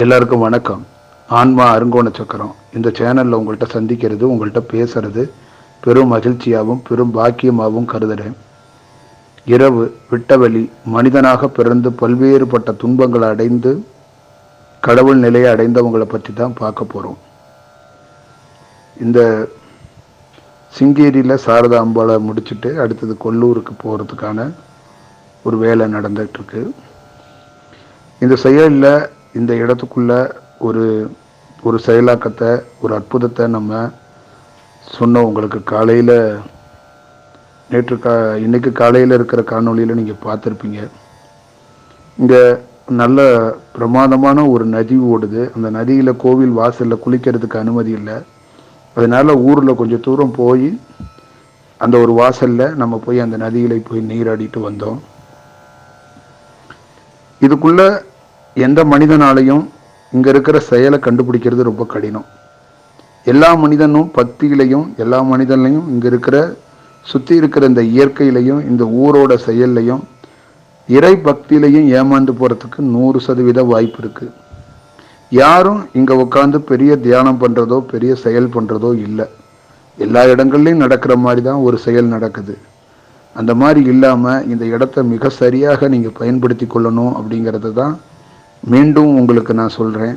எல்லாருக்கும் வணக்கம். ஆன்மா அருங்கோண சக்கரம். இந்த சேனலில் உங்கள்கிட்ட சந்திக்கிறது உங்கள்கிட்ட பேசுறது பெரும் மகிழ்ச்சியாகவும் பெரும் பாக்கியமாகவும் கருதுகிறேன் இரவு விட்டவெளி மனிதனாக பிறந்து பல்வேறுபட்ட துன்பங்களை அடைந்து கடவுள் நிலையை அடைந்தவங்களை பற்றி தான் பார்க்க போகிறோம் இந்த சிங்கேரியில் சாரதா அம்பாவை முடிச்சுட்டு அடுத்தது கொல்லூருக்கு போகிறதுக்கான ஒரு வேலை நடந்துகிட்டு இருக்கு. இந்த செயலில் இந்த இடத்துக்குள்ள ஒரு ஒரு செயலாக்கத்தை ஒரு அற்புதத்தை நம்ம சொன்னோம் உங்களுக்கு காலையில் நேற்று கா இன்னைக்கு காலையில் இருக்கிற காணொளியில் நீங்கள் பார்த்துருப்பீங்க. இங்கே நல்ல பிரமாதமான ஒரு நதி ஓடுது. அந்த நதியில் கோவில் வாசலில் குளிக்கிறதுக்கு அனுமதி இல்லை. அதனால் ஊரில் கொஞ்சம் தூரம் போய் அந்த ஒரு வாசலில் நம்ம போய் அந்த நதியில் போய் நீராடிட்டு வந்தோம். இதுக்குள்ளே எந்த மனிதனாலையும் இங்கே இருக்கிற செயலை கண்டுபிடிக்கிறது ரொம்ப கடினம். எல்லா மனிதனும் பக்தியிலையும் எல்லா மனிதன்லையும் இங்கே இருக்கிற சுற்றி இருக்கிற இந்த இயற்கையிலையும் இந்த ஊரோட செயல்லையும் இறை பக்தியிலையும் ஏமாந்து போகிறதுக்கு நூறு சதவீத வாய்ப்பு இருக்குது யாரும் இங்கே உட்காந்து பெரிய தியானம் பண்ணுறதோ பெரிய செயல் பண்ணுறதோ இல்லை. எல்லா இடங்கள்லையும் நடக்கிற மாதிரி தான் ஒரு செயல் நடக்குது. அந்த மாதிரி இல்லாமல் இந்த இடத்த மிக சரியாக நீங்கள் பயன்படுத்தி கொள்ளணும் அப்படிங்கிறது தான் மீண்டும் உங்களுக்கு நான் சொல்கிறேன்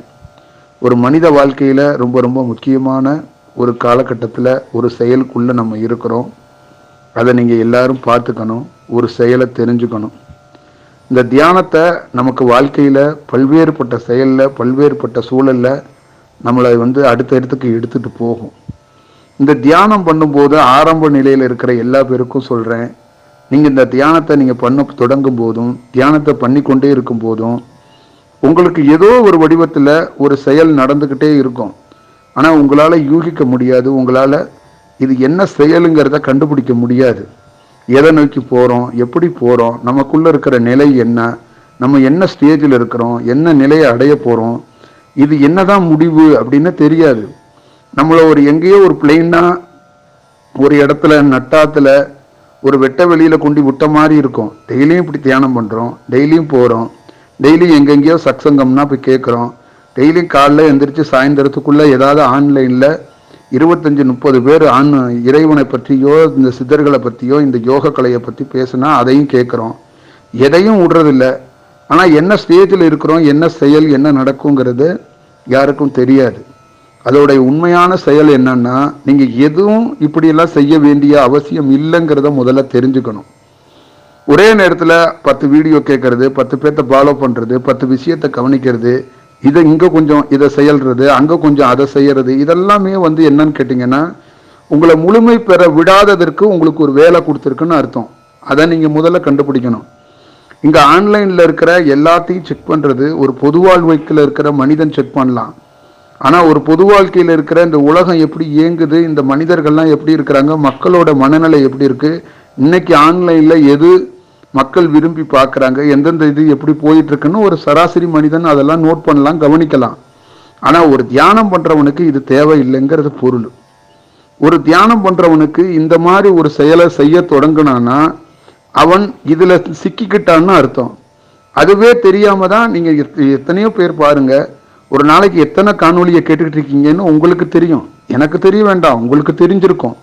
ஒரு மனித வாழ்க்கையில் ரொம்ப ரொம்ப முக்கியமான ஒரு காலகட்டத்தில் ஒரு செயலுக்குள்ளே நம்ம இருக்கிறோம். அதை நீங்கள் எல்லாரும் பார்த்துக்கணும். ஒரு செயலை தெரிஞ்சுக்கணும். இந்த தியானத்தை நமக்கு வாழ்க்கையில் பல்வேறுபட்ட செயலில் பல்வேறுபட்ட சூழலில் நம்மளை வந்து அடுத்த இடத்துக்கு எடுத்துகிட்டு போகும். இந்த தியானம் பண்ணும்போது ஆரம்ப நிலையில் இருக்கிற எல்லா பேருக்கும் சொல்கிறேன் நீங்கள் இந்த தியானத்தை நீங்கள் பண்ண தொடங்கும் போதும் தியானத்தை பண்ணி கொண்டே இருக்கும் போதும் உங்களுக்கு ஏதோ ஒரு வடிவத்தில் ஒரு செயல் நடந்துக்கிட்டே இருக்கும். ஆனால் உங்களால் யூகிக்க முடியாது. உங்களால் இது என்ன செயலுங்கிறத கண்டுபிடிக்க முடியாது. எதை நோக்கி போகிறோம் எப்படி போகிறோம் நமக்குள்ளே இருக்கிற நிலை என்ன? நம்ம என்ன ஸ்டேஜில் இருக்கிறோம்? என்ன நிலையை அடைய போகிறோம் இது என்னதான் முடிவு அப்படின்னு தெரியாது. நம்மளை ஒரு எங்கேயோ ஒரு பிளெயினாக ஒரு இடத்துல நட்டாத்தில் ஒரு வெட்ட வெளியில் கொண்டு விட்ட மாதிரி இருக்கும். டெய்லியும் இப்படி தியானம் பண்ணுறோம் டெய்லியும் போகிறோம் டெய்லியும் எங்கெங்கேயோ சத்சங்கம்னா போய் கேட்குறோம் டெய்லி காலைல எந்திரிச்சு சாயந்தரத்துக்குள்ளே ஏதாவது ஆன்லைனில் இருபத்தஞ்சி முப்பது பேர் ஆண் இறைவனை பற்றியோ இந்த சித்தர்களை பற்றியோ இந்த யோக கலையை பற்றி பேசுனா அதையும் கேட்குறோம் எதையும் விடுறதில்ல. ஆனால் என்ன ஸ்டேஜில் இருக்கிறோம் என்ன செயல் என்ன நடக்குங்கிறது யாருக்கும் தெரியாது. அதோடைய உண்மையான செயல் என்னன்னா நீங்கள் எதுவும் இப்படியெல்லாம் செய்ய வேண்டிய அவசியம் இல்லைங்கிறத முதல்ல தெரிஞ்சுக்கணும். ஒரே நேரத்தில் பத்து வீடியோ கேட்கறது பத்து பேர்த்த ஃபாலோ பண்ணுறது பத்து விஷயத்தை கவனிக்கிறது இதை இங்கே கொஞ்சம் இதை செயல்றது அங்கே கொஞ்சம் அதை செய்யறது இதெல்லாமே வந்து என்னன்னு கேட்டிங்கன்னா உங்களை முழுமை பெற விடாததற்கு உங்களுக்கு ஒரு வேலை கொடுத்துருக்குன்னு அர்த்தம். அதை நீங்கள் முதல்ல கண்டுபிடிக்கணும். இங்கே ஆன்லைனில் இருக்கிற எல்லாத்தையும் செக் பண்ணுறது ஒரு பொது வாழ்க்கையில் இருக்கிற மனிதன் செக் பண்ணலாம். ஆனால் ஒரு பொது வாழ்க்கையில் இருக்கிற இந்த உலகம் எப்படி இயங்குது இந்த மனிதர்கள்லாம் எப்படி இருக்கிறாங்க மக்களோட மனநிலை எப்படி இருக்குது இன்னைக்கு ஆன்லைனில் எது மக்கள் விரும்பி பார்க்குறாங்க. எந்தெந்த இது எப்படி போயிட்டு இருக்குன்னு ஒரு சராசரி மனிதன் அதெல்லாம் நோட் பண்ணலாம் கவனிக்கலாம். ஆனால் ஒரு தியானம் பண்ணுறவனுக்கு இது தேவையில்லைங்கிறது பொருள். ஒரு தியானம் பண்ணுறவனுக்கு இந்த மாதிரி ஒரு செயலை செய்ய தொடங்கினான்னா அவன் இதில் சிக்கிக்கிட்டான்னு அர்த்தம். அதுவே தெரியாம தான் நீங்கள் எத் எத்தனையோ பேர் பாருங்க ஒரு நாளைக்கு எத்தனை காணொலியை கேட்டுக்கிட்டு இருக்கீங்கன்னு உங்களுக்கு தெரியும். எனக்கு தெரிய வேண்டாம் உங்களுக்கு தெரிஞ்சிருக்கும்.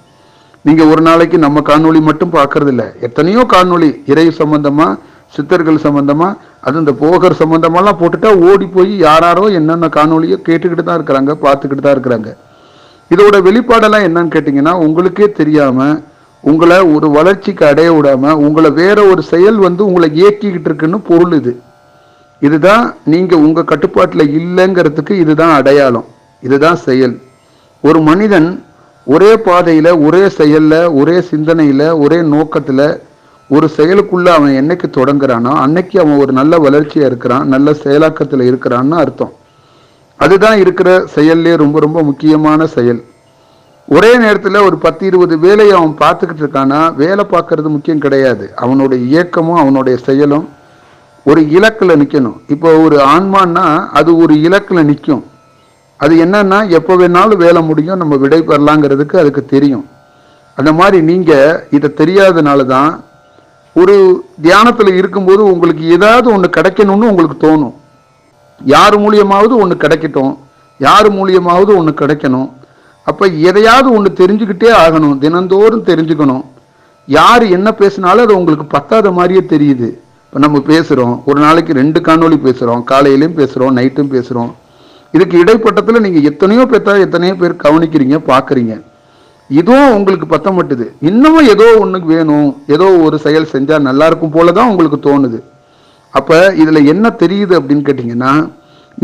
நீங்க ஒரு நாளைக்கு நம்ம காணொளி மட்டும் பார்க்கறது இல்லை எத்தனையோ காணொளி இறை சம்பந்தமா சித்தர்கள் சம்பந்தமா அது இந்த போகர் சம்பந்தமெல்லாம் போட்டுட்டா ஓடி போய் யாராரோ என்னென்ன காணொலியோ கேட்டுக்கிட்டு தான் இருக்கிறாங்க பார்த்துக்கிட்டு தான் இருக்கிறாங்க. இதோட வெளிப்பாடெல்லாம் என்னன்னு கேட்டிங்கன்னா உங்களுக்கே தெரியாம உங்களை ஒரு வளர்ச்சிக்கு அடைய விடாம உங்களை வேற ஒரு செயல் வந்து உங்களை இயக்கிக்கிட்டு இருக்குன்னு பொருள் இது. இதுதான் நீங்க உங்க கட்டுப்பாட்டில் இல்லைங்கிறதுக்கு இதுதான் அடையாளம். இதுதான் செயல். ஒரு மனிதன் ஒரே பாதையில் ஒரே செயலில் ஒரே சிந்தனையில் ஒரே நோக்கத்தில் ஒரு செயலுக்குள்ள அவன் என்னைக்கு தொடங்குறானோ அன்னைக்கு அவன் ஒரு நல்ல வளர்ச்சியாக இருக்கிறான் நல்ல செயலாக்கத்தில் இருக்கிறான்னு அர்த்தம். அதுதான் இருக்கிற செயல்லே ரொம்ப ரொம்ப முக்கியமான செயல். ஒரே நேரத்தில் ஒரு பத்து இருபது வேலையை அவன் பார்த்துக்கிட்டு இருக்கானா வேலை பார்க்கறது முக்கியம் கிடையாது. அவனுடைய இயக்கமும் அவனுடைய செயலும் ஒரு இலக்கில் நிற்கணும் இப்போ ஒரு ஆன்மான்னா அது ஒரு இலக்கில் நிற்கும் அது என்னன்னா எப்போ வேணாலும் வேலை முடியும் நம்ம விடை பெறலாங்கிறதுக்கு அதுக்கு தெரியும். அந்த மாதிரி நீங்கள் இதை தெரியாதனால தான் ஒரு தியானத்தில் இருக்கும்போது உங்களுக்கு ஏதாவது ஒன்று கிடைக்கணும்னு உங்களுக்கு தோணும். யார் மூலியமாவது ஒன்று கிடைக்கட்டும். யார் மூலியமாவது ஒன்று கிடைக்கணும். அப்போ எதையாவது ஒன்று தெரிஞ்சுக்கிட்டே ஆகணும். தினந்தோறும் தெரிஞ்சுக்கணும். யார் என்ன பேசினாலும் அது உங்களுக்கு பத்தாத மாதிரியே தெரியுது. இப்போ நம்ம பேசுகிறோம் ஒரு நாளைக்கு ரெண்டு காணொளி பேசுகிறோம் காலையிலையும் பேசுகிறோம் நைட்டும் பேசுகிறோம் இதுக்கு இடைப்பட்டத்தில் நீங்கள் எத்தனையோ பேர்த்தா எத்தனையோ பேர் கவனிக்கிறீங்க பார்க்குறீங்க. இதுவும் உங்களுக்கு பத்த மாட்டுது இன்னமும் ஏதோ ஒன்றுக்கு வேணும். ஏதோ ஒரு செயல் செஞ்சால் நல்லா இருக்கும் போல தான் உங்களுக்கு தோணுது. அப்போ இதில் என்ன தெரியுது அப்படின்னு கேட்டிங்கன்னா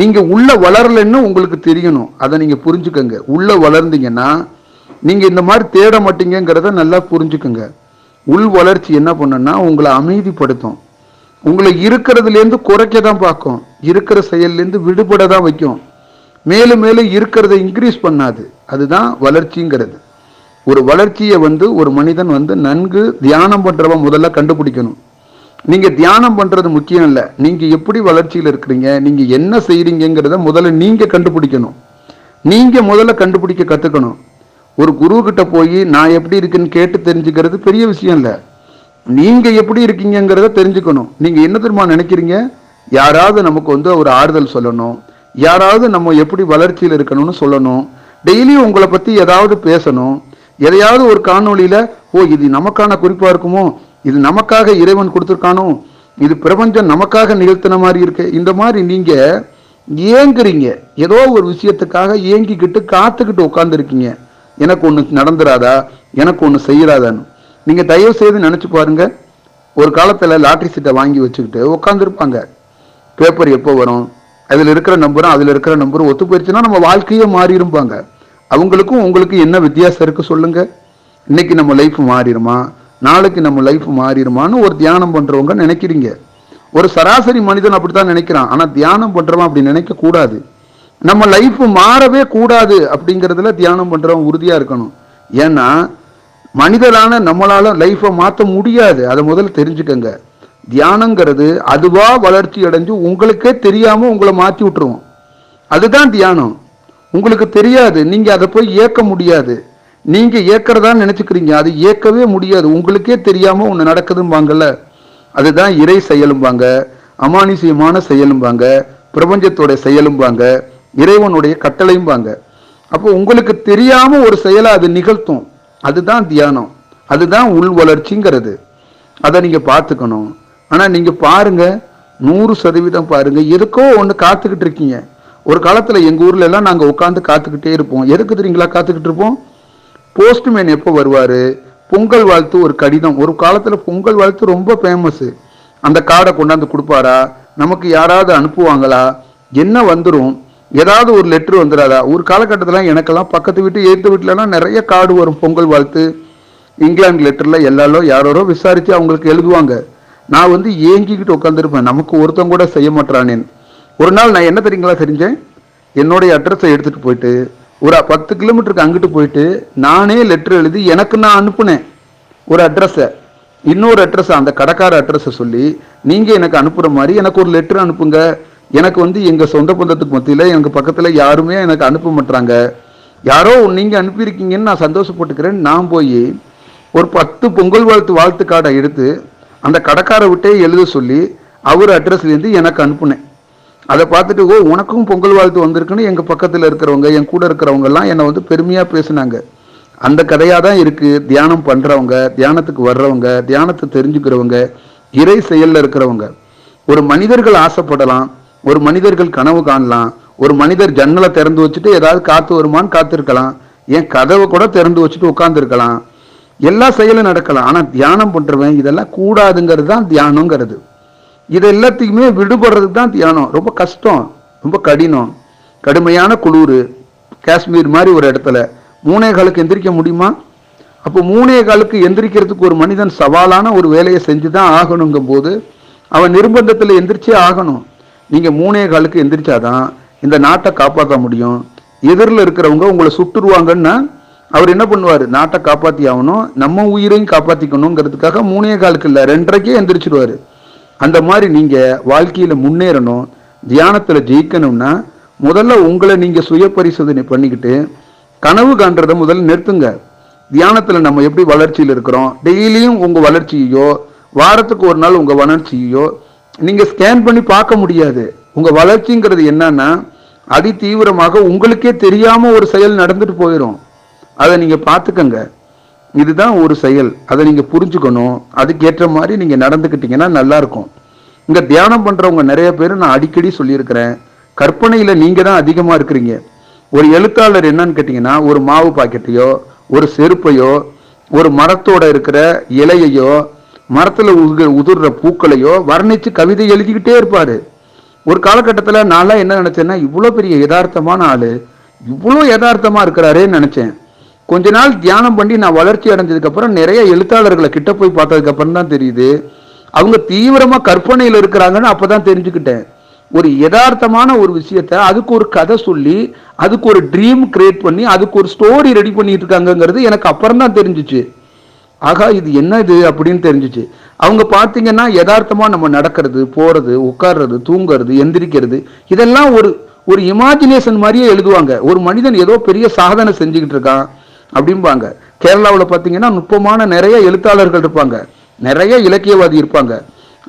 நீங்கள் உள்ள வளரலைன்னு உங்களுக்கு தெரியணும். அதை நீங்கள் புரிஞ்சுக்கோங்க. உள்ள வளர்ந்தீங்கன்னா நீங்கள் இந்த மாதிரி தேட மாட்டீங்கங்கிறத நல்லா புரிஞ்சுக்கோங்க. உள் வளர்ச்சி என்ன பண்ணுன்னா உங்களை அமைதிப்படுத்தும். உங்களை இருக்கிறதுலேருந்து குறைக்க தான் பார்க்கும். இருக்கிற செயல்லேருந்து விடுபட தான் வைக்கும். மேலும் மேலும் இருக்கிறத இன்க்ரீஸ் பண்ணாது. அதுதான் வளர்ச்சிங்கிறது. ஒரு வளர்ச்சியை வந்து ஒரு மனிதன் வந்து நன்கு தியானம் பண்ணுறவன் முதல்ல கண்டுபிடிக்கணும். நீங்கள் தியானம் பண்ணுறது முக்கியம் இல்லை. நீங்கள் எப்படி வளர்ச்சியில் இருக்கிறீங்க? நீங்கள் என்ன செய்கிறீங்கிறத முதல்ல நீங்கள் கண்டுபிடிக்கணும். நீங்கள் முதல்ல கண்டுபிடிக்க கற்றுக்கணும் ஒரு குரு போய் நான் எப்படி இருக்கேன்னு கேட்டு தெரிஞ்சுக்கிறது பெரிய விஷயம் இல்லை. நீங்கள் எப்படி இருக்கீங்கங்கிறத தெரிஞ்சுக்கணும். நீங்கள் என்ன தெரியுமா நினைக்கிறீங்க? யாராவது நமக்கு வந்து ஒரு ஆறுதல் சொல்லணும். யாராவது நம்ம எப்படி வளர்ச்சியில் இருக்கணும்னு சொல்லணும். டெய்லி உங்களை பற்றி ஏதாவது பேசணும். எதையாவது ஒரு காணொளியில் ஓ இது நமக்கான குறிப்பாக இருக்குமோ? இது நமக்காக இறைவன் கொடுத்துருக்கானோ? இது பிரபஞ்சம் நமக்காக நிகழ்த்தின மாதிரி இருக்கு. இந்த மாதிரி நீங்கள் ஏங்குறீங்க. ஏதோ ஒரு விஷயத்துக்காக ஏங்கிக்கிட்டு காத்துக்கிட்டு உட்காந்துருக்கீங்க எனக்கு ஒன்று நடந்துராதா? எனக்கு ஒன்று செய்யறாதான்னு. நீங்கள் தயவு செய்து நினச்சி பாருங்க. ஒரு காலத்தில் லாட்ரி சீட்டை வாங்கி வச்சுக்கிட்டு உட்காந்துருப்பாங்க பேப்பர் எப்போ வரும்? அதில் இருக்கிற நம்பரும் அதில் இருக்கிற நம்பரும் ஒத்து போயிடுச்சுன்னா நம்ம வாழ்க்கையே மாறிடும்பாங்க அவங்களுக்கும் உங்களுக்கு என்ன வித்தியாசம் இருக்குது சொல்லுங்கள் இன்னைக்கு நம்ம லைஃப் மாறிடுமா? நாளைக்கு நம்ம லைஃப் மாறிடுமான்னு ஒரு தியானம் பண்ணுறவங்க நினைக்கிறீங்க. ஒரு சராசரி மனிதன் அப்படித்தான் நினைக்கிறான். ஆனால் தியானம் பண்ணுறவன் அப்படி நினைக்கக்கூடாது நம்ம லைஃப் மாறவே கூடாது அப்படிங்கிறதுல தியானம் பண்ணுறவன் உறுதியாக இருக்கணும். ஏன்னா மனிதரான நம்மளால் லைஃப்பை மாற்ற முடியாது. அதை முதல்ல தெரிஞ்சுக்கங்க. தியானங்கிறது அதுவாக வளர்ச்சி அடைஞ்சு உங்களுக்கே தெரியாமல் உங்களை மாற்றி விட்டுருவோம். அதுதான் தியானம். உங்களுக்கு தெரியாது. நீங்கள் அதை போய் ஏற்க முடியாது. நீங்கள் ஏற்கிறதான்னு நினச்சிக்கிறீங்க. அது ஏற்கவே முடியாது. உங்களுக்கே தெரியாமல் ஒன்று நடக்குதும்பாங்கல்ல. அதுதான் இறை செயலும்பாங்க அமானுஷியமான செயலும்பாங்க பிரபஞ்சத்தோட செயலும்பாங்க இறைவனுடைய கட்டளையும்பாங்க. அப்போ உங்களுக்கு தெரியாமல் ஒரு செயலை அது நிகழ்த்தும். அதுதான் தியானம். அதுதான் உள் வளர்ச்சிங்கிறது. அதை நீங்கள் பார்த்துக்கணும். ஆனா நீங்க பாருங்க நூறு சதவீதம் பாருங்க எதுக்கோ ஒன்று காத்துக்கிட்டு இருக்கீங்க. ஒரு காலத்துல எங்க ஊர்ல எல்லாம் நாங்க உட்காந்து காத்துக்கிட்டே இருப்போம். எதுக்கு தெரியுங்களா காத்துக்கிட்டு இருப்போம்? போஸ்ட்மேன் எப்போ வருவாரு? பொங்கல் வாழ்த்து ஒரு கடிதம். ஒரு காலத்துல பொங்கல் வாழ்த்து ரொம்ப ஃபேமஸ் அந்த கார்டை கொண்டாந்து கொடுப்பாரா? நமக்கு யாராவது அனுப்புவாங்களா? என்ன வந்துடும் ஏதாவது ஒரு லெட்ரு வந்துடாதா ஒரு காலகட்டத்தில் எனக்கெல்லாம் பக்கத்து வீட்டு எழுத்து வீட்டிலலாம் நிறைய கார்டு வரும் பொங்கல் வாழ்த்து. இங்கிலாந்து லெட்டரில் எல்லாரும் யாரோ விசாரித்து அவங்களுக்கு எழுதுவாங்க. நான் வந்து ஏங்கிக்கிட்டு உட்காந்துருப்பேன் நமக்கு ஒருத்தன் கூட செய்ய மாட்டானேன். ஒரு நாள் நான் என்ன தெரியுங்களா தெரிஞ்சேன் என்னுடைய அட்ரஸை எடுத்துகிட்டு போயிட்டு ஒரு பத்து கிலோமீட்டருக்கு அங்கிட்டு போயிட்டு நானே லெட்ரு எழுதி எனக்கு நான் அனுப்புனேன். ஒரு அட்ரஸை இன்னொரு அட்ரஸை அந்த கடைக்கார அட்ரஸை சொல்லி நீங்கள் எனக்கு அனுப்புகிற மாதிரி எனக்கு ஒரு லெட்ரு அனுப்புங்க. எனக்கு வந்து எங்கள் சொந்த பந்தத்துக்கு மத்தியில் எனக்கு பக்கத்தில் யாருமே எனக்கு அனுப்ப மாட்டாங்க யாரோ நீங்கள் அனுப்பியிருக்கீங்கன்னு நான் சந்தோஷப்பட்டுக்கிறேன். நான் போய் ஒரு பத்து பொங்கல் வாழ்த்து வாழ்த்து கார்டை எடுத்து அந்த கடைக்கார விட்டே எழுத சொல்லி அவர் அட்ரஸ்லேருந்து எனக்கு அனுப்புனேன். அதை பார்த்துட்டு ஓ உனக்கும் பொங்கல் வாழ்த்து வந்திருக்குன்னு எங்கள் பக்கத்தில் இருக்கிறவங்க என் கூட இருக்கிறவங்கெல்லாம் என்னை வந்து பெருமையாக பேசுனாங்க. அந்த கதையாக தான் இருக்குது தியானம் பண்ணுறவங்க தியானத்துக்கு வர்றவங்க தியானத்தை தெரிஞ்சுக்கிறவங்க இறை செயலில் இருக்கிறவங்க. ஒரு மனிதர்கள் ஆசைப்படலாம் ஒரு மனிதர்கள் கனவு காணலாம் ஒரு மனிதர் ஜன்னலை திறந்து வச்சுட்டு ஏதாவது காத்து வருமான்னு காத்திருக்கலாம். என் கதவை கூட திறந்து வச்சுட்டு உட்காந்துருக்கலாம் எல்லா செயலும் நடக்கலாம். ஆனால் தியானம் பண்ணுறவன் இதெல்லாம் கூடாதுங்கிறது தான் தியானங்கிறது இது எல்லாத்துக்குமே விடுபடுறதுக்கு தான் தியானம். ரொம்ப கஷ்டம். ரொம்ப கடினம். கடுமையான குளிர். காஷ்மீர் மாதிரி ஒரு இடத்துல. மூணே காலுக்கு எந்திரிக்க முடியுமா? அப்போ மூணே காலுக்கு எந்திரிக்கிறதுக்கு ஒரு மனிதன் சவாலான ஒரு வேலையை செஞ்சு தான் ஆகணுங்கும் போது அவன் நிர்பந்தத்தில் எந்திரிச்சே ஆகணும். நீங்கள் மூணே காலுக்கு எந்திரிச்சாதான் இந்த நாட்டை காப்பாற்ற முடியும். எதிரில் இருக்கிறவங்க உங்களை சுட்டுருவாங்கன்னா அவர் என்ன பண்ணுவார்? நாட்டை காப்பாற்றி ஆகணும் நம்ம உயிரையும் காப்பாற்றிக்கணுங்கிறதுக்காக மூணே காலுக்கு இல்லை ரெண்டரைக்கே எந்திரிச்சிடுவார் அந்த மாதிரி நீங்கள் வாழ்க்கையில் முன்னேறணும் தியானத்தில் ஜெயிக்கணும்னா முதல்ல உங்களை நீங்கள் சுய பரிசோதனை பண்ணிக்கிட்டு கனவு காண்றதை முதல்ல நிறுத்துங்க. தியானத்தில் நம்ம எப்படி வளர்ச்சியில் இருக்கிறோம்? டெய்லியும் உங்கள் வளர்ச்சியோ வாரத்துக்கு ஒரு நாள் உங்கள் வளர்ச்சியோ நீங்கள் ஸ்கேன் பண்ணி பார்க்க முடியாது. உங்கள் வளர்ச்சிங்கிறது என்னன்னா அதி தீவிரமாக உங்களுக்கே தெரியாமல் ஒரு செயல் நடந்துட்டு போயிடும் அதை நீங்கள் பார்த்துக்கங்க. இதுதான் ஒரு செயல். அதை நீங்கள் புரிஞ்சுக்கணும். அதுக்கேற்ற மாதிரி நீங்கள் நடந்துக்கிட்டீங்கன்னா நல்லா இருக்கும் தியானம் பண்ணுறவங்க நிறைய பேர் நான் அடிக்கடி சொல்லியிருக்கிறேன். கற்பனையில் நீங்கள் தான் அதிகமாக இருக்கிறீங்க. ஒரு எழுத்தாளர் என்னன்னு கேட்டிங்கன்னா ஒரு மாவு பாக்கெட்டையோ ஒரு செருப்பையோ ஒரு மரத்தோட இருக்கிற இலையையோ மரத்தில் உதிர் உதிர்ற பூக்களையோ வர்ணிச்சு கவிதை எழுதிக்கிட்டே இருப்பார். ஒரு காலகட்டத்தில் நான்லாம் என்ன நினச்சேன்னா இவ்வளோ பெரிய யதார்த்தமான ஆள் இவ்வளோ யதார்த்தமாக இருக்கிறாரேன்னு நினச்சேன். கொஞ்ச நாள் தியானம் பண்ணி நான் வளர்ச்சி அடைஞ்சதுக்கப்புறம் நிறைய எழுத்தாளர்களை கிட்ட போய் பார்த்ததுக்கப்புறம் தான் தெரியுது. அவங்க தீவிரமாக கற்பனையில் இருக்கிறாங்கன்னு அப்போ தான் தெரிஞ்சுக்கிட்டேன். ஒரு யதார்த்தமான ஒரு விஷயத்த அதுக்கு ஒரு கதை சொல்லி அதுக்கு ஒரு ட்ரீம் கிரியேட் பண்ணி அதுக்கு ஒரு ஸ்டோரி ரெடி பண்ணிட்டு இருக்காங்கங்கிறது எனக்கு அப்புறம் தான் தெரிஞ்சுச்சு. ஆகா இது என்ன இது அப்படின்னு தெரிஞ்சுச்சு. அவங்க பார்த்தீங்கன்னா யதார்த்தமாக நம்ம நடக்கிறது போகிறது உட்கார்றது தூங்குறது எந்திரிக்கிறது இதெல்லாம் ஒரு ஒரு இமேஜினேஷன் மாதிரியே எழுதுவாங்க. ஒரு மனிதன் ஏதோ பெரிய சாதனை செஞ்சுக்கிட்டு இருக்கான். அப்படிம்பாங்க. கேரளாவில் பார்த்தீங்கன்னா நுட்பமான நிறைய எழுத்தாளர்கள் இருப்பாங்க. நிறைய இலக்கியவாதி இருப்பாங்க.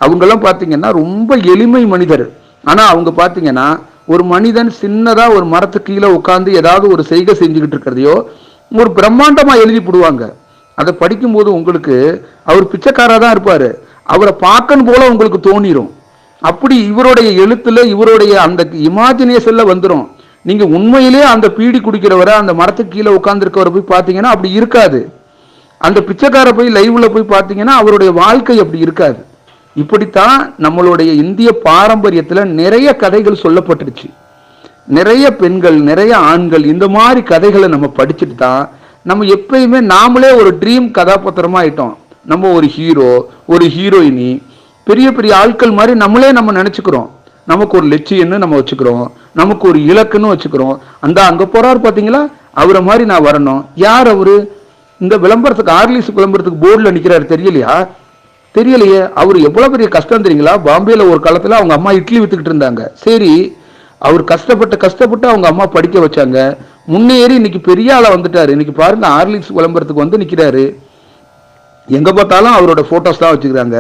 அவங்கெல்லாம் பார்த்தீங்கன்னா ரொம்ப எளிமை மனிதர். ஆனால் அவங்க பார்த்தீங்கன்னா ஒரு மனிதன் சின்னதாக ஒரு மரத்துக்கு கீழே உட்காந்து ஏதாவது ஒரு செய்கை செஞ்சுக்கிட்டு இருக்கிறதையோ ஒரு பிரம்மாண்டமாக எழுதி போடுவாங்க. அதை படிக்கும்போது உங்களுக்கு அவர் பிச்சைக்காராக தான் இருப்பார். அவரை பார்க்கணும் போல உங்களுக்கு தோணிடும் அப்படி இவருடைய எழுத்துல இவருடைய அந்த இமாஜினேஷனில் வந்துடும் நீங்கள் உண்மையிலே அந்த பீடி குடிக்கிறவரை அந்த மரத்துக்கு கீழே உட்காந்துருக்கவரை போய் பார்த்தீங்கன்னா அப்படி இருக்காது. அந்த பிச்சைக்கார போய் லைவ்ல போய் பார்த்தீங்கன்னா அவருடைய வாழ்க்கை அப்படி இருக்காது. இப்படித்தான் நம்மளுடைய இந்திய பாரம்பரியத்தில் நிறைய கதைகள் சொல்லப்பட்டுருச்சு நிறைய பெண்கள் நிறைய ஆண்கள் இந்த மாதிரி கதைகளை நம்ம படிச்சுட்டு தான் நம்ம எப்பயுமே நாமளே ஒரு ட்ரீம் கதாபாத்திரமா ஆயிட்டோம். நம்ம ஒரு ஹீரோ ஒரு ஹீரோயினி பெரிய பெரிய ஆட்கள் மாதிரி நம்மளே நம்ம நினச்சிக்கிறோம். நமக்கு ஒரு லட்சியம்னு நம்ம வச்சுக்கிறோம். நமக்கு ஒரு இலக்குன்னு வச்சுக்கிறோம். அந்த அங்கே போறாரு பார்த்தீங்களா அவரை மாதிரி நான் வரணும். யார் அவரு? இந்த விளம்பரத்துக்கு ஆர்லிஸ் விளம்பரத்துக்கு போர்டில் நிற்கிறாரு தெரியலையா? தெரியலையே. அவர் எவ்வளோ பெரிய கஷ்டம் தெரியுங்களா? பாம்பேல ஒரு காலத்தில் அவங்க அம்மா இட்லி வித்துக்கிட்டு இருந்தாங்க. சரி அவர் கஷ்டப்பட்டு கஷ்டப்பட்டு அவங்க அம்மா படிக்க வச்சாங்க. முன்னேறி இன்னைக்கு பெரிய ஆளாக வந்துட்டார். இன்னைக்கு பாருங்க ஆர்லிக்ஸ் விளம்பரத்துக்கு வந்து நிற்கிறாரு எங்கே பார்த்தாலும் அவரோட ஃபோட்டோஸ் தான் வச்சுக்கிறாங்க.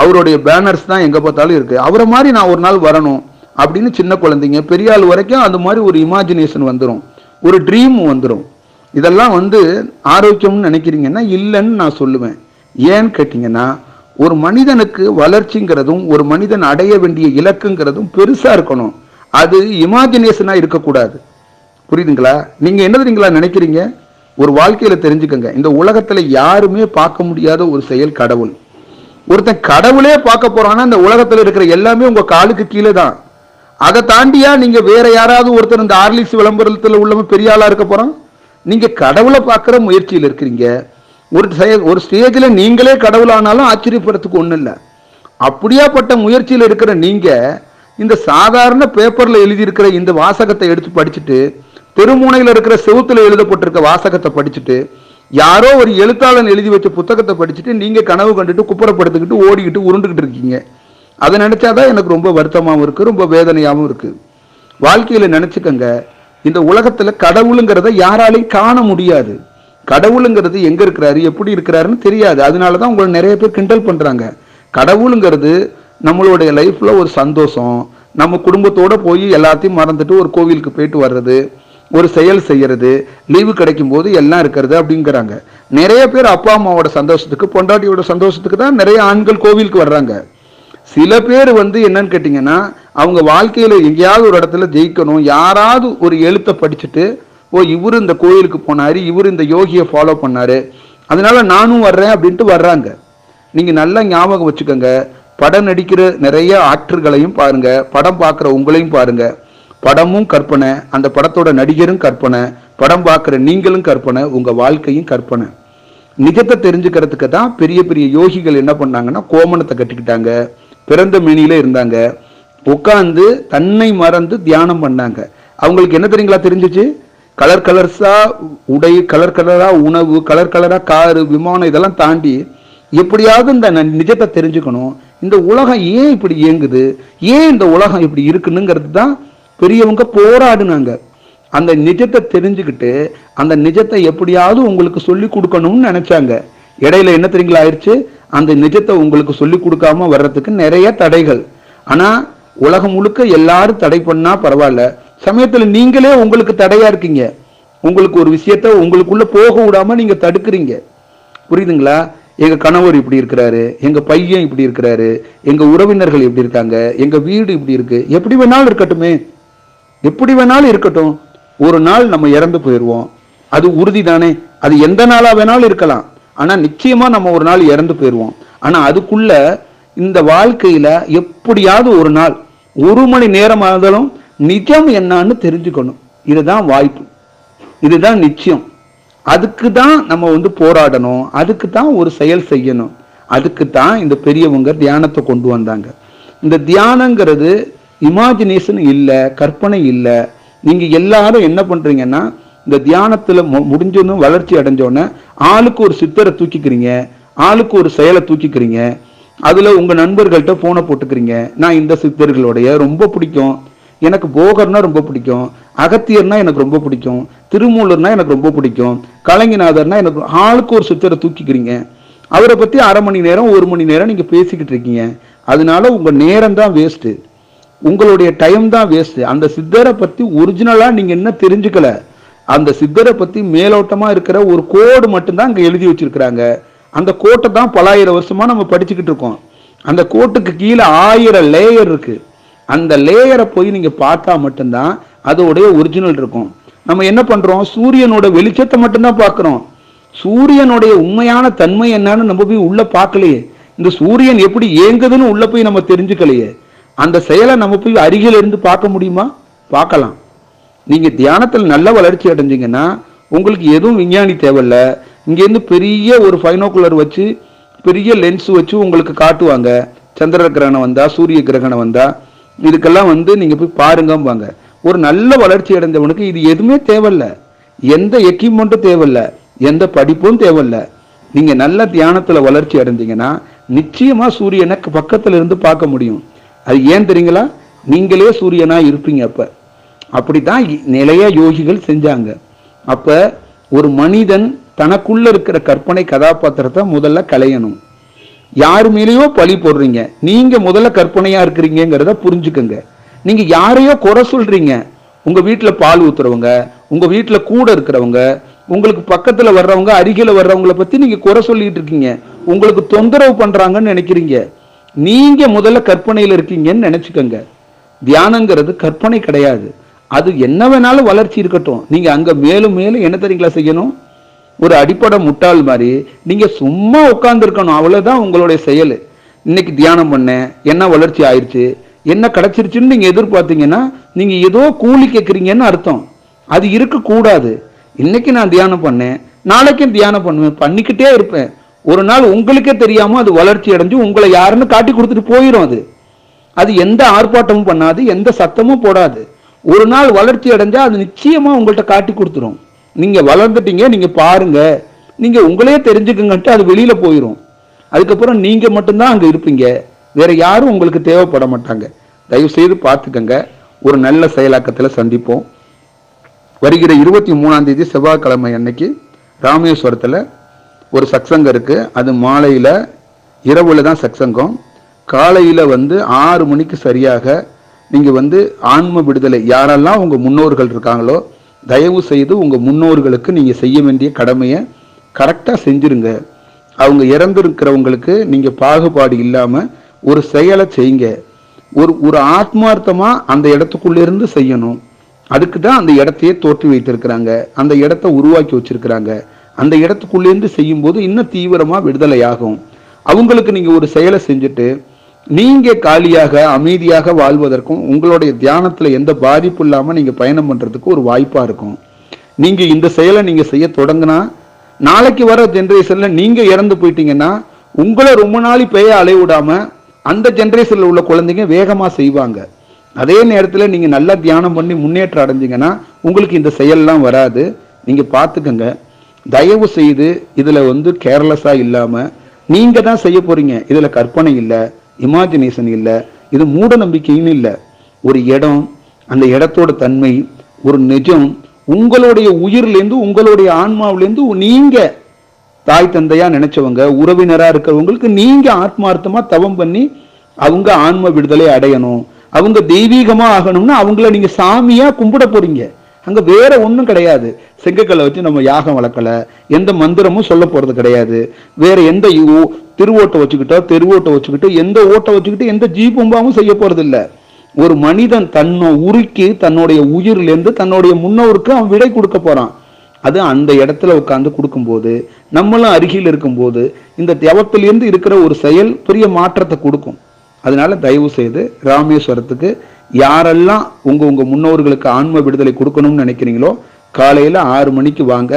அவருடைய பேனர்ஸ் தான் எங்கே பார்த்தாலும் இருக்கு. அவரை மாதிரி நான் ஒரு நாள் வரணும் அப்படின்னு சின்ன குழந்தைங்க பெரிய ஆள் வரைக்கும் அந்த மாதிரி ஒரு இமேஜினேஷன் வந்துடும் ஒரு ட்ரீம் வந்துடும் இதெல்லாம் வந்து ஆரோக்கியம்னு நினைக்கிறீங்கன்னா இல்லைன்னு நான் சொல்லுவேன். ஏன்னு கேட்டிங்கன்னா ஒரு மனிதனுக்கு வளர்ச்சிங்கிறதும் ஒரு மனிதன் அடைய வேண்டிய இலக்குங்கிறதும் பெருசாக இருக்கணும். அது இமாஜினேஷனாக இருக்கக்கூடாது. புரியுதுங்களா? நீங்கள் என்ன தெரியுங்களா நினைக்கிறீங்க? ஒரு வாழ்க்கையில் தெரிஞ்சுக்கங்க. இந்த உலகத்தில் யாருமே பார்க்க முடியாத ஒரு செயல் கடவுள். ஒருத்தன் கடவுளே பார்க்க போறான்னா இந்த உலகத்துல இருக்கிற எல்லாமே உங்க காலுக்கு கீழே தான். அதை தாண்டியா நீங்க வேற யாராவது ஒருத்தர் இந்த ஆர்லிஸ் விளம்பரத்துல உள்ளவன் பெரிய ஆளா இருக்க போறான்? நீங்க கடவுளை பார்க்குற முயற்சியில் இருக்கிறீங்க. ஒரு ஒரு ஸ்டேஜில் நீங்களே கடவுளானாலும் ஆச்சரியப்படுறதுக்கு ஒன்றும் இல்லை. அப்படியாப்பட்ட முயற்சியில் இருக்கிற நீங்கள் இந்த சாதாரண பேப்பரில் எழுதியிருக்கிற இந்த வாசகத்தை எடுத்து படிச்சுட்டு தெருமுனையில இருக்கிற செவுத்தில் எழுதப்பட்டிருக்க வாசகத்தை படிச்சுட்டு யாரோ ஒரு எழுத்தாளன் எழுதி வச்ச புத்தகத்தை படிச்சுட்டு நீங்கள் கனவு கண்டுட்டு குப்புறப்படுத்திக்கிட்டு ஓடிக்கிட்டு உருண்டுகிட்டு இருக்கீங்க. அதை நினச்சாதான் எனக்கு ரொம்ப வருத்தமாகவும் இருக்குது ரொம்ப வேதனையாகவும் இருக்குது வாழ்க்கையில் நினச்சிக்கங்க இந்த உலகத்தில் கடவுளுங்கிறத யாராலையும் காண முடியாது. கடவுளுங்கிறது எங்கே இருக்கிறாரு எப்படி இருக்கிறாருன்னு தெரியாது. அதனால தான் உங்களை நிறைய பேர் கிண்டல் பண்ணுறாங்க கடவுளுங்கிறது நம்மளுடைய லைஃப்பில் ஒரு சந்தோஷம். நம்ம குடும்பத்தோடு போய் எல்லாத்தையும் மறந்துட்டு ஒரு கோவிலுக்கு போயிட்டு வர்றது. ஒரு செயல் செய்கிறது லீவு கிடைக்கும் போது எல்லாம் இருக்கிறது அப்படிங்கிறாங்க. நிறைய பேர் அப்பா அம்மாவோட சந்தோஷத்துக்கு பொண்டாட்டியோட சந்தோஷத்துக்கு தான் நிறைய ஆண்கள் கோவிலுக்கு வர்றாங்க. சில பேர் வந்து என்னன்னு கேட்டிங்கன்னா அவங்க வாழ்க்கையில் எங்கேயாவது ஒரு இடத்துல ஜெயிக்கணும் யாராவது ஒரு எழுத்தை படிச்சுட்டு ஓ இவர் இந்த கோயிலுக்கு போனார் இவர் இந்த யோகியை ஃபாலோ பண்ணாரு. அதனால நானும் வர்றேன் அப்படின்ட்டு வர்றாங்க. நீங்கள் நல்லா ஞாபகம் வச்சுக்கோங்க. படம் நடிக்கிற நிறைய ஆக்டர்களையும் பாருங்கள் படம் பார்க்குற உங்களையும் பாருங்கள் படமும் கற்பனை அந்த படத்தோட நடிகரும் கற்பனை படம் பார்க்குற நீங்களும் கற்பனை உங்கள் வாழ்க்கையும் கற்பனை. நிஜத்தை தெரிஞ்சுக்கிறதுக்கு தான் பெரிய பெரிய யோகிகள் என்ன பண்ணாங்கன்னா கோமணத்தை கட்டிக்கிட்டாங்க பிறந்த மேனியில இருந்தாங்க உட்காந்து தன்னை மறந்து தியானம் பண்ணாங்க. அவங்களுக்கு என்ன தெரியுங்களா தெரிஞ்சிச்சு? கலர் கலர்ஸா உடை கலர் கலரா உணவு கலர் கலரா காரு விமானம் இதெல்லாம் தாண்டி எப்படியாவது இந்த நிஜத்தை தெரிஞ்சுக்கணும். இந்த உலகம் ஏன் இப்படி இயங்குது? ஏன் இந்த உலகம் இப்படி இருக்குன்னுங்கிறது தான் பெரியவங்க போராடினாங்க. அந்த நிஜத்தை தெரிஞ்சுக்கிட்டு அந்த நிஜத்தை எப்படியாவது உங்களுக்கு சொல்லி கொடுக்கணும்னு நினைச்சாங்க. இடையில என்ன தெரியுங்களா ஆயிடுச்சு? அந்த நிஜத்தை உங்களுக்கு சொல்லி கொடுக்காம வர்றதுக்கு நிறைய தடைகள். ஆனா உலகம் முழுக்க எல்லாரும் தடை பண்ணா பரவாயில்ல. சமயத்துல நீங்களே உங்களுக்கு தடையா இருக்கீங்க. உங்களுக்கு ஒரு விஷயத்த உங்களுக்குள்ள போக விடாம நீங்க தடுக்கிறீங்க. புரியுதுங்களா? எங்க கணவர் இப்படி இருக்கிறாரு எங்க பையன் இப்படி இருக்கிறாரு எங்க உறவினர்கள் இப்படி இருக்காங்க எங்க வீடு இப்படி இருக்கு. எப்படி வேணாலும் இருக்கட்டுமே. எப்படி வேணாலும் இருக்கட்டும். ஒரு நாள் நம்ம இறந்து போயிடுவோம் அது உறுதி தானே அது எந்த நாளாக வேணாலும் இருக்கலாம். ஆனால் நிச்சயமாக நம்ம ஒரு நாள் இறந்து போயிடுவோம் ஆனால் அதுக்குள்ள இந்த வாழ்க்கையில் எப்படியாவது ஒரு நாள் ஒரு மணி நேரம் ஆனாலும் நிஜம் என்னான்னு தெரிஞ்சுக்கணும். இதுதான் வாய்ப்பு. இதுதான் நிச்சயம். அதுக்கு தான் நம்ம வந்து போராடணும். அதுக்கு தான் ஒரு செயல் செய்யணும். அதுக்கு தான் இந்த பெரியவங்க தியானத்தை கொண்டு வந்தாங்க. இந்த தியானங்கிறது இமேஜினேஷன் இல்லை கற்பனை இல்லை. நீங்கள் எல்லாரும் என்ன பண்ணுறீங்கன்னா இந்த தியானத்தில் மு- முடிஞ்சதும் வளர்ச்சி அடைஞ்சோடனே ஆளுக்கு ஒரு சித்தரை தூக்கிக்கிறீங்க ஆளுக்கு ஒரு செயலை தூக்கிக்கிறீங்க அதில் உங்கள் நண்பர்கள்ட்ட ஃபோனை போட்டுக்கிறீங்க. நான் இந்த சித்தர்களுடைய ரொம்ப பிடிக்கும். எனக்கு போகர்னா ரொம்ப பிடிக்கும். அகத்தியர்னா எனக்கு ரொம்ப பிடிக்கும். திருமூலர்னா எனக்கு ரொம்ப பிடிக்கும். கலைஞநாதர்னா எனக்கு ஆளுக்கு ஒரு சித்தரை தூக்கிக்கிறீங்க. அவரை பற்றி அரை மணி நேரம் ஒரு மணி நேரம் நீங்கள் பேசிக்கிட்டு இருக்கீங்க. அதனால உங்கள் நேரம் தான் வேஸ்ட்டு உங்களுடைய டைம் தான் வேஸ்ட் அந்த சித்தரை பற்றி ஒரிஜினலாக நீங்கள் என்ன தெரிஞ்சுக்கல. அந்த சித்தரை பற்றி மேலோட்டமாக இருக்கிற ஒரு கோடு மட்டும்தான் இங்கே எழுதி வச்சிருக்கிறாங்க. அந்த கோட்டை தான் பலாயிரம் வருஷமாக நம்ம படிச்சுக்கிட்டு இருக்கோம். அந்த கோட்டுக்கு கீழே ஆயிரம் லேயர் இருக்கு. அந்த லேயரை போய் நீங்கள் பார்த்தா மட்டும்தான் அதோடைய ஒரிஜினல் இருக்கும். நம்ம என்ன பண்ணுறோம் சூரியனோட வெளிச்சத்தை மட்டும்தான் பார்க்குறோம். சூரியனுடைய உண்மையான தன்மை என்னன்னு நம்ம போய் உள்ளே பார்க்கலையே. இந்த சூரியன் எப்படி இயங்குதுன்னு உள்ளே போய் நம்ம தெரிஞ்சுக்கலையே. அந்த செயலை நம்ம போய் அருகில் இருந்து பார்க்க முடியுமா? பார்க்கலாம். நீங்கள் தியானத்தில் நல்ல வளர்ச்சி அடைஞ்சிங்கன்னா உங்களுக்கு எதுவும் விஞ்ஞானி தேவையில்ல. இங்கேருந்து பெரிய ஒரு ஃபைனோகுலர் வச்சு பெரிய லென்ஸ் வச்சு உங்களுக்கு காட்டுவாங்க. சந்திர கிரகணம் வந்தால் சூரிய கிரகணம் வந்தால் இதுக்கெல்லாம் வந்து நீங்கள் போய் பாருங்கம்பாங்க. ஒரு நல்ல வளர்ச்சி அடைஞ்சவனுக்கு இது எதுவுமே தேவையில்ல. எந்த எக்யூப்மெண்ட்டும் தேவையில்ல. எந்த படிப்பும் தேவையில்ல. நீங்கள் நல்ல தியானத்தில் வளர்ச்சி அடைந்தீங்கன்னா நிச்சயமாக சூரியனை பக்கத்தில் இருந்து பார்க்க முடியும். அது ஏன் தெரியுங்களா? நீங்களே சூரியனா இருப்பீங்க அப்ப. அப்படித்தான் தான் நிறைய யோகிகள் செஞ்சாங்க. அப்ப ஒரு மனிதன் தனக்குள்ள இருக்கிற கற்பனை கதாபாத்திரத்தை முதல்ல களையணும். யார் மேலேயோ பழி போடுறீங்க. நீங்க முதல்ல கற்பனையா இருக்கிறீங்கிறத புரிஞ்சுக்கோங்க. நீங்க யாரையோ குறை சொல்றீங்க. உங்க வீட்டில் பால் ஊத்துறவங்க உங்க வீட்டில் கூட இருக்கிறவங்க உங்களுக்கு பக்கத்துல வர்றவங்க அருகில வர்றவங்கள பத்தி நீங்க குறை சொல்லிட்டு இருக்கீங்க. உங்களுக்கு தொந்தரவு பண்றாங்கன்னு நினைக்கிறீங்க. நீங்க முதல்ல கற்பனையில் இருக்கீங்கன்னு நினைச்சுக்கோங்க. தியானங்கிறது கற்பனை கிடையாது. அது என்ன வேணாலும் வளர்ச்சி இருக்கட்டும். நீங்க அங்க மேலும் மேலும் என்ன தெரியுங்களா செய்யணும்? ஒரு அடிப்படை முட்டாள் மாதிரி நீங்க சும்மா உட்கார்ந்து இருக்கணும் அவ்வளவுதான் உங்களுடைய செயல். இன்னைக்கு தியானம் பண்ணேன். என்ன வளர்ச்சி ஆயிடுச்சு என்ன கிடைச்சிருச்சுன்னு நீங்க எதிர்பார்த்தீங்கன்னா நீங்க ஏதோ கூலி கேட்குறீங்கன்னு அர்த்தம். அது இருக்கக்கூடாது. இன்னைக்கு நான் தியானம் பண்ணேன். நாளைக்கும் தியானம் பண்ணுவேன். பண்ணிக்கிட்டே இருப்பேன். ஒரு நாள் உங்களுக்கே தெரியாமல் அது வளர்ச்சி அடைஞ்சு உங்களை யாருன்னு காட்டி கொடுத்துட்டு போயிடும் அது. அது எந்த ஆர்ப்பாட்டமும் பண்ணாது எந்த சத்தமும் போடாது. ஒரு நாள் வளர்ச்சி அடைஞ்சால் அது நிச்சயமாக உங்கள்கிட்ட காட்டி கொடுத்துரும். நீங்கள் வளர்ந்துட்டீங்க நீங்கள் பாருங்கள் நீங்கள் உங்களே தெரிஞ்சுக்குங்கன்ட்டு அது வெளியில் போயிடும் அதுக்கப்புறம் நீங்கள் மட்டும்தான் அங்கே இருப்பீங்க. வேறு யாரும் உங்களுக்கு தேவைப்பட மாட்டாங்க. தயவு செய்து பார்த்துக்கங்க. ஒரு நல்ல செயலாக்கத்தில் சந்திப்போம். வருகிற இருபத்தி மூணாம் தேதி செவ்வாய்க்கிழமை அன்னைக்கு ராமேஸ்வரத்தில் ஒரு சக்சங்கம் இருக்கு. அது மாலையில் இரவுல தான் சக்சங்கம். காலையில் வந்து ஆறு மணிக்கு சரியாக நீங்கள் வந்து ஆன்ம விடுதலை யாரெல்லாம் உங்கள் முன்னோர்கள் இருக்காங்களோ தயவு செய்து உங்கள் முன்னோர்களுக்கு நீங்கள் செய்ய வேண்டிய கடமையை கரெக்டாக செஞ்சுருங்க. அவங்க இறந்துருக்கிறவங்களுக்கு நீங்கள் பாகுபாடு இல்லாமல் ஒரு செயலை செய்யுங்க. ஒரு ஒரு ஆத்மார்த்தமாக அந்த இடத்துக்குள்ளேருந்து செய்யணும். அதுக்கு தான் அந்த இடத்தையே தோற்றி வைத்திருக்கிறாங்க அந்த இடத்த உருவாக்கி வச்சிருக்கிறாங்க. அந்த இடத்துக்குள்ளேருந்து செய்யும்போது இன்னும் தீவிரமாக விடுதலை ஆகும் அவங்களுக்கு நீங்கள் ஒரு செயலை செஞ்சுட்டு நீங்கள் காலியாக அமைதியாக வாழ்வதற்கும் உங்களுடைய தியானத்தில் எந்த பாதிப்பு இல்லாமல் நீங்கள் பயணம் பண்ணுறதுக்கு ஒரு வாய்ப்பாக இருக்கும். நீங்கள் இந்த செயலை நீங்கள் செய்ய தொடங்கினா நாளைக்கு வர ஜென்ரேஷனில் நீங்கள் இறந்து போயிட்டீங்கன்னா உங்களை ரொம்ப நாளி பேய அலைய விடாமல் அந்த ஜென்ரேஷனில் உள்ள குழந்தைங்க வேகமாக செய்வாங்க. அதே நேரத்தில் நீங்கள் நல்லா தியானம் பண்ணி முன்னேற்றம் அடைஞ்சிங்கன்னா உங்களுக்கு இந்த செயல்லாம் வராது. நீங்கள் பார்த்துக்கங்க தயவு செய்து இதில் வந்து கேர்லெஸ்ஸாக இல்லாமல் நீங்கள் தான் செய்ய போகிறீங்க இதில் கற்பனை இல்லை இமேஜினேஷன் இல்லை இது மூட நம்பிக்கைன்னு இல்லை. ஒரு இடம் அந்த இடத்தோட தன்மை ஒரு நிஜம் உங்களுடைய உயிர்லேருந்து உங்களுடைய ஆன்மாவிலேருந்து நீங்கள் தாய் தந்தையா நினைச்சவங்க உறவினரா இருக்கிறவங்களுக்கு நீங்க ஆத்மார்த்தமா தவம் பண்ணி அவங்க ஆன்ம விடுதலை அடையணும். அவங்க தெய்வீகமா ஆகணும்னா அவங்கள நீங்க சாமியா கும்பிட போறீங்க. அங்கே வேற ஒன்றும் கிடையாது. செங்கக்கல்லை வச்சு நம்ம யாகம் வளர்க்கல. எந்த மந்திரமும் சொல்ல போகிறது கிடையாது. வேற எந்த திருவோட்டை வச்சுக்கிட்டோ தெருவோட்டை வச்சுக்கிட்டோ எந்த ஓட்டை வச்சுக்கிட்டு எந்த ஜீபும்பாவும் செய்ய போகிறது இல்லை ஒரு மனிதன் தன்னை உருக்கி தன்னுடைய உயிர்லேருந்து தன்னுடைய முன்னோருக்கு அவன் விடை கொடுக்க போகிறான் அது அந்த இடத்துல உட்காந்து கொடுக்கும்போது நம்மளும் அருகில் இருக்கும்போது இந்த தவத்திலிருந்து இருக்கிற ஒரு செயல் பெரிய மாற்றத்தை கொடுக்கும். அதனால தயவு செய்து ராமேஸ்வரத்துக்கு யாரெல்லாம் உங்கள் உங்கள் முன்னோர்களுக்கு ஆன்ம விடுதலை கொடுக்கணும்னு நினைக்கிறீங்களோ காலையில் ஆறு மணிக்கு வாங்க.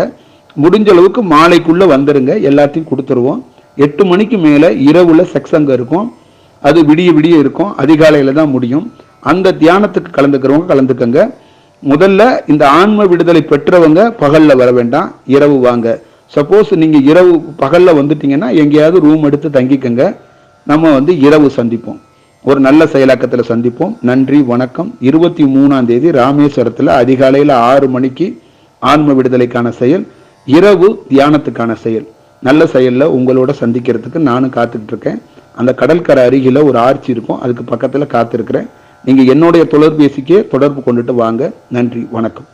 முடிஞ்ச அளவுக்கு மாலைக்குள்ளே வந்துடுங்க எல்லாத்தையும் கொடுத்துருவோம். எட்டு மணிக்கு மேலே இரவுல செக்ஸங்க இருக்கும். அது விடிய விடிய இருக்கும். அதிகாலையில் தான் முடியும். அந்த தியானத்துக்கு கலந்துக்கிறவங்க கலந்துக்கங்க. முதல்ல இந்த ஆன்ம விடுதலை பெற்றவங்க பகலில் வர வேண்டாம். இரவு வாங்க. சப்போஸ் நீங்கள் இரவு பகலில் வந்துட்டீங்கன்னா எங்கேயாவது ரூம் எடுத்து தங்கிக்கங்க. நம்ம வந்து இரவு சந்திப்போம். ஒரு நல்ல செயலாக்கத்தில் சந்திப்போம். நன்றி வணக்கம். இருபத்தி மூணாம் தேதி ராமேஸ்வரத்தில் அதிகாலையில் ஆறு மணிக்கு ஆன்ம விடுதலைக்கான செயல் இரவு தியானத்துக்கான செயல். நல்ல செயலில் உங்களோட சந்திக்கிறதுக்கு நானும் காத்துக்கிட்டு இருக்கேன் அந்த கடற்கரை அருகில் ஒரு ஆர்ச்சி இருக்கும். அதுக்கு பக்கத்தில் காத்திருக்கிறேன். நீங்கள் என்னுடைய தொலைபேசிக்கே தொடர்பு கொண்டுட்டு வாங்க. நன்றி வணக்கம்.